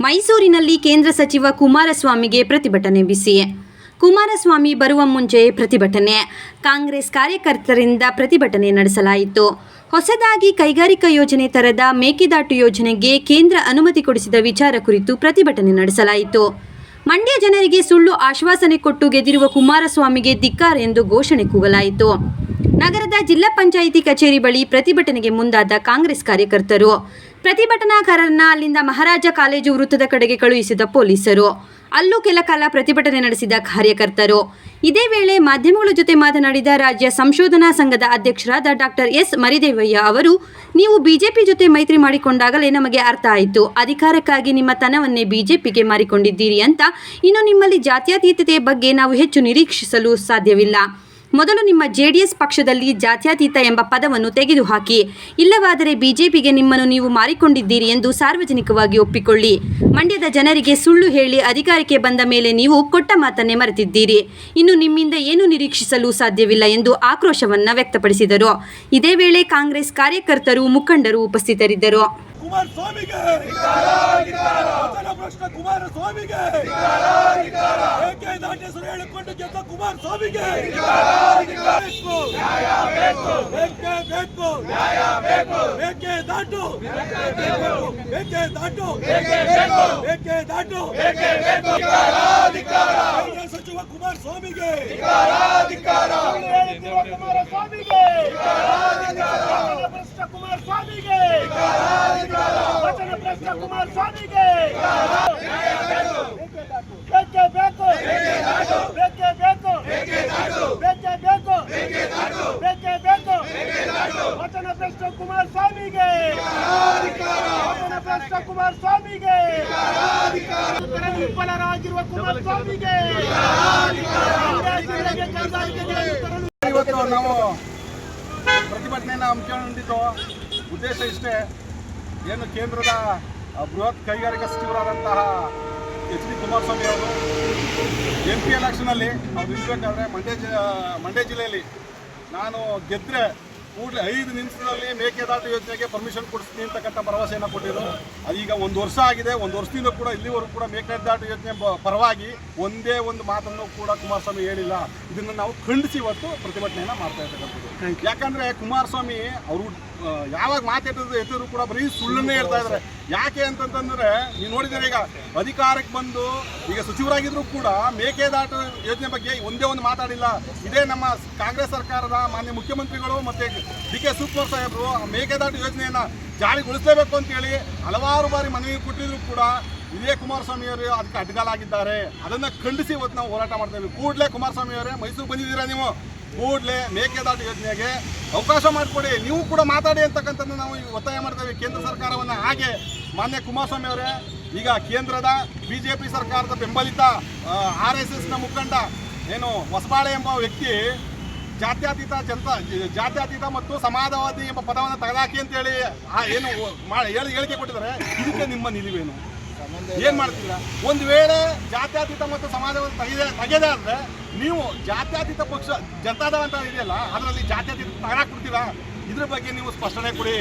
ಮೈಸೂರಿನಲ್ಲಿ ಕೇಂದ್ರ ಸಚಿವ ಕುಮಾರಸ್ವಾಮಿಗೆ ಪ್ರತಿಭಟನೆ ಬಿಸಿ. ಕುಮಾರಸ್ವಾಮಿ ಬರುವ ಮುಂಚೆ ಪ್ರತಿಭಟನೆ. ಕಾಂಗ್ರೆಸ್ ಕಾರ್ಯಕರ್ತರಿಂದ ಪ್ರತಿಭಟನೆ ನಡೆಸಲಾಯಿತು. ಹೊಸದಾಗಿ ಕೈಗಾರಿಕಾ ಯೋಜನೆ ತರದ ಮೇಕೆದಾಟು ಯೋಜನೆಗೆ ಕೇಂದ್ರ ಅನುಮತಿ ಕೊಡಿಸಿದ ವಿಚಾರ ಕುರಿತು ಪ್ರತಿಭಟನೆ ನಡೆಸಲಾಯಿತು. ಮಂಡ್ಯ ಜನರಿಗೆ ಸುಳ್ಳು ಆಶ್ವಾಸನೆ ಕೊಟ್ಟು ಗೆದ್ದಿರುವ ಕುಮಾರಸ್ವಾಮಿಗೆ ಧಿಕ್ಕಾರ ಎಂದು ಘೋಷಣೆ ಕೂಗಲಾಯಿತು. ನಗರದ ಜಿಲ್ಲಾ ಪಂಚಾಯಿತಿ ಕಚೇರಿ ಬಳಿ ಪ್ರತಿಭಟನೆಗೆ ಮುಂದಾದ ಕಾಂಗ್ರೆಸ್ ಕಾರ್ಯಕರ್ತರು. ಪ್ರತಿಭಟನಾಕಾರರನ್ನ ಅಲ್ಲಿಂದ ಮಹಾರಾಜ ಕಾಲೇಜು ವೃತ್ತದ ಕಡೆಗೆ ಕಳುಹಿಸಿದ ಪೊಲೀಸರು. ಅಲ್ಲೂ ಕೆಲ ಕಾಲ ಪ್ರತಿಭಟನೆ ನಡೆಸಿದ ಕಾರ್ಯಕರ್ತರು. ಇದೇ ವೇಳೆ ಮಾಧ್ಯಮಗಳ ಜೊತೆ ಮಾತನಾಡಿದ ರಾಜ್ಯ ಸಂಶೋಧನಾ ಸಂಘದ ಅಧ್ಯಕ್ಷರಾದ ಡಾಕ್ಟರ್ ಎಸ್. ಮರಿದೇವಯ್ಯ ಅವರು, ನೀವು ಬಿಜೆಪಿ ಜೊತೆ ಮೈತ್ರಿ ಮಾಡಿಕೊಂಡಾಗಲೇ ನಮಗೆ ಅರ್ಥ ಆಯಿತು. ಅಧಿಕಾರಕ್ಕಾಗಿ ನಿಮ್ಮ ತನವನ್ನೇ ಬಿಜೆಪಿಗೆ ಮಾರಿಕೊಂಡಿದ್ದೀರಿ ಅಂತ. ಇನ್ನು ನಿಮ್ಮಲ್ಲಿ ಜಾತ್ಯತೀತತೆಯ ಬಗ್ಗೆ ನಾವು ಹೆಚ್ಚು ನಿರೀಕ್ಷಿಸಲು ಸಾಧ್ಯವಿಲ್ಲ. ಮೊದಲು ನಿಮ್ಮ ಜೆಡಿಎಸ್ ಪಕ್ಷದಲ್ಲಿ ಜಾತ್ಯತೀತ ಎಂಬ ಪದವನ್ನು ತೆಗೆದುಹಾಕಿ. ಇಲ್ಲವಾದರೆ ಬಿಜೆಪಿಗೆ ನಿಮ್ಮನ್ನು ನೀವು ಮಾರಿಕೊಂಡಿದ್ದೀರಿ ಎಂದು ಸಾರ್ವಜನಿಕವಾಗಿ ಒಪ್ಪಿಕೊಳ್ಳಿ. ಮಂಡ್ಯದ ಜನರಿಗೆ ಸುಳ್ಳು ಹೇಳಿ ಅಧಿಕಾರಕ್ಕೆ ಬಂದ ಮೇಲೆ ನೀವು ಕೊಟ್ಟ ಮಾತನ್ನೇ ಮರೆತಿದ್ದೀರಿ. ಇನ್ನು ನಿಮ್ಮಿಂದ ಏನು ನಿರೀಕ್ಷಿಸಲು ಸಾಧ್ಯವಿಲ್ಲ ಎಂದು ಆಕ್ರೋಶವನ್ನು ವ್ಯಕ್ತಪಡಿಸಿದರು. ಇದೇ ವೇಳೆ ಕಾಂಗ್ರೆಸ್ ಕಾರ್ಯಕರ್ತರು ಮುಖಂಡರು ಉಪಸ್ಥಿತರಿದ್ದರು. ಕುಮಾರಸ್ವಾಮಿಗೆ ವಚನ ಭ್ರಷ್ಟ ಕುಮಾರಸ್ವಾಮಿಗೆ ಏಕೆ ದಾಟಿ ಹೆಸರು ಹೇಳಿಕೊಂಡು ಗೆದ್ದ ಕುಮಾರಸ್ವಾಮಿಗೆ ಬೇಕು ಬೇಕು ಬೇಕೆ ದಾಟು ಬೇಕೆ ದಾಟು ಬೇಕೆ ದಾಟು ಕೇಂದ್ರ ಸಚಿವ ಕುಮಾರಸ್ವಾಮಿಗೆ ಸುಳ್ಳು ಹೇಳುತ್ತಿರುವ ಕುಮಾರಸ್ವಾಮಿಗೆ ವಚನ ಭ್ರಷ್ಟ ಕುಮಾರಸ್ವಾಮಿಗೆ ವಚನ ಭ್ರಷ್ಟ ಕುಮಾರಸ್ವಾಮಿಗೆ ಬೇಕೇ ಬೇಕು. ಬೇಕೇ ಬೇಕು. ಬೇಕೇ ಬೇಕು. ಬೇಕೇ ಬೇಕು. ವಚನ ಭ್ರಷ್ಟ ಕುಮಾರಸ್ವಾಮಿಗೆ ವಚನ ಭ್ರಷ್ಟ ಕುಮಾರಸ್ವಾಮಿಗೆ ವಿಫಲರಾಗಿರುವ ಕುಮಾರಸ್ವಾಮಿಗೆ ಇವತ್ತು ನಾವು ಪ್ರತಿಭಟನೆಯನ್ನು ಹಮ್ಮಿಕೊಂಡಿದ್ದು ಉದ್ದೇಶ ಇಷ್ಟೇ. ಏನು ಕೇಂದ್ರದ ಬೃಹತ್ ಕೈಗಾರಿಕಾ ಸಚಿವರಾದಂತಹ ಎಚ್ ಡಿ ಕುಮಾರಸ್ವಾಮಿ ಅವರು ಎಂ ಪಿ ಎಲೆಕ್ಷನಲ್ಲಿ ಅವ್ರು ನಿಲ್ಬೇಕಾದ್ರೆ ಮಂಡ್ಯ ಜಿ ಮಂಡ್ಯ ಜಿಲ್ಲೆಯಲ್ಲಿ ನಾನು ಗೆದ್ದರೆ ಕೂಡಲೇ ಐದು ನಿಮಿಷದಲ್ಲಿ ಮೇಕೆದಾಟು ಯೋಜನೆಗೆ ಪರ್ಮಿಷನ್ ಕೊಡಿಸ್ತೀನಿ ಅಂತಕ್ಕಂಥ ಭರವಸೆಯನ್ನು ಕೊಟ್ಟಿದ್ರು. ಅದೀಗ ಒಂದು ವರ್ಷ ಆಗಿದೆ ಒಂದು ವರ್ಷದಿಂದ ಕೂಡ ಇಲ್ಲಿವರೆಗೂ ಕೂಡ ಮೇಕೆದಾಟು ಯೋಜನೆ ಪರವಾಗಿ ಒಂದೇ ಒಂದು ಮಾತನ್ನು ಕೂಡ ಕುಮಾರಸ್ವಾಮಿ ಹೇಳಿಲ್ಲ. ಇದನ್ನು ನಾವು ಖಂಡಿಸಿ ಇವತ್ತು ಪ್ರತಿಭಟನೆಯನ್ನು ಮಾಡ್ತಾ ಇರ್ತಕ್ಕಂಥದ್ದು. ಯಾಕಂದರೆ ಕುಮಾರಸ್ವಾಮಿ ಅವರು ಯಾವಾಗ ಮಾತಾಡಿದ್ರು ಎತ್ತಿದ್ರು ಕೂಡ ಬರೀ ಸುಳ್ಳನ್ನೇ ಹೇಳ್ತಾ ಇದ್ದಾರೆ ಯಾಕೆ ಅಂತಂತಂದ್ರೆ, ನೀವು ನೋಡಿದ್ರೆ ಈಗ, ಅಧಿಕಾರಕ್ಕೆ ಬಂದು ಈಗ ಸಚಿವರಾಗಿದ್ರು ಕೂಡ ಮೇಕೆದಾಟು ಯೋಜನೆ ಬಗ್ಗೆ ಒಂದೇ ಒಂದು ಮಾತಾಡಿಲ್ಲ. ಇದೇ ನಮ್ಮ ಕಾಂಗ್ರೆಸ್ ಸರ್ಕಾರದ ಮಾನ್ಯ ಮುಖ್ಯಮಂತ್ರಿಗಳು ಮತ್ತೆ ಡಿ ಕೆ ಶಿವಕುಮಾರ್ ಸಾಹೇಬರು ಮೇಕೆದಾಟು ಯೋಜನೆಯನ್ನ ಜಾರಿಗೊಳಿಸಲೇಬೇಕು ಅಂತೇಳಿ ಹಲವಾರು ಬಾರಿ ಮನವಿ ಕೊಟ್ಟಿದ್ರು ಕೂಡ ಇದೇ ಕುಮಾರಸ್ವಾಮಿ ಅವರು ಅದಕ್ಕೆ ಅಡ್ಡಗಾಲಾಗಿದ್ದಾರೆ ಅದನ್ನ ಖಂಡಿಸಿ ಇವತ್ತು ನಾವು ಹೋರಾಟ ಮಾಡ್ತೇವೆ ಕೂಡಲೇ ಕುಮಾರಸ್ವಾಮಿ ಅವರೇ ಮೈಸೂರು ಬಂದಿದ್ದೀರಾ ನೀವು? ಕೂಡಲೇ ಮೇಕೆದಾಟು ಯೋಜನೆಗೆ ಅವಕಾಶ ಮಾಡಿಕೊಡಿ. ನೀವು ಕೂಡ ಮಾತಾಡಿ ಅಂತಕ್ಕಂಥದ್ದು ನಾವು ಒತ್ತಾಯ ಮಾಡ್ತೇವೆ. ಕೇಂದ್ರ ಸರ್ಕಾರವನ್ನು ಹಾಗೆ ಮಾನ್ಯ ಕುಮಾರಸ್ವಾಮಿ ಅವರೇ ಈಗ ಕೇಂದ್ರದ ಬಿ ಜೆ ಪಿ ಸರ್ಕಾರದ ಬೆಂಬಲಿತ ಆರ್ ಎಸ್ ಎಸ್ನ ಮುಖಂಡ ಏನು ಹೊಸಬಾಳೆ ಎಂಬ ವ್ಯಕ್ತಿ ಜಾತ್ಯತೀತ ಜನತಾ ಜಾತ್ಯತೀತ ಮತ್ತು ಸಮಾಜವಾದಿ ಎಂಬ ಪದವನ್ನು ತೆಗೆದಾಕಿ ಅಂತೇಳಿ ಏನು ಹೇಳಿ ಹೇಳಿಕೆ ಕೊಟ್ಟಿದ್ದಾರೆ. ಇದಕ್ಕೆ ನಿಮ್ಮ ನಿಲುವೇನು? ಏನು ಮಾಡ್ತೀರಾ? ಒಂದು ವೇಳೆ ಜಾತ್ಯತೀತ ಮತ್ತು ಸಮಾಜವಾದಿ ತೆಗೆದೇ ತೆಗೆದೇ ಆದ್ರೆ ನೀವು ಜಾತ್ಯತೀತ ಪಕ್ಷ ಜನತಾದಳ ಅಂತ ಇದೆಯಲ್ಲ, ಅದರಲ್ಲಿ ಜಾತ್ಯತೀತ ತಗೊಳಕ್ಬಿಡ್ತೀರಾ ಇದ್ರ ಬಗ್ಗೆ ನೀವು ಸ್ಪಷ್ಟನೆ ಕೊಡಿ.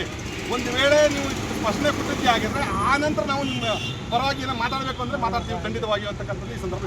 ಒಂದು ವೇಳೆ ನೀವು ಸ್ಪಷ್ಟನೆ ಕೊಟ್ಟಿದ್ದೆ ಆಗಿದ್ರೆ ಆ ನಂತರ ನಾವು ನಿಮ್ಮ ಪರವಾಗಿ ಏನೋ ಮಾತಾಡಬೇಕು ಅಂದರೆ ಮಾತಾಡ್ತೀವಿ ಖಂಡಿತವಾಗಿ ಅಂತಕ್ಕಂಥದ್ದು ಈ ಸಂದರ್ಭ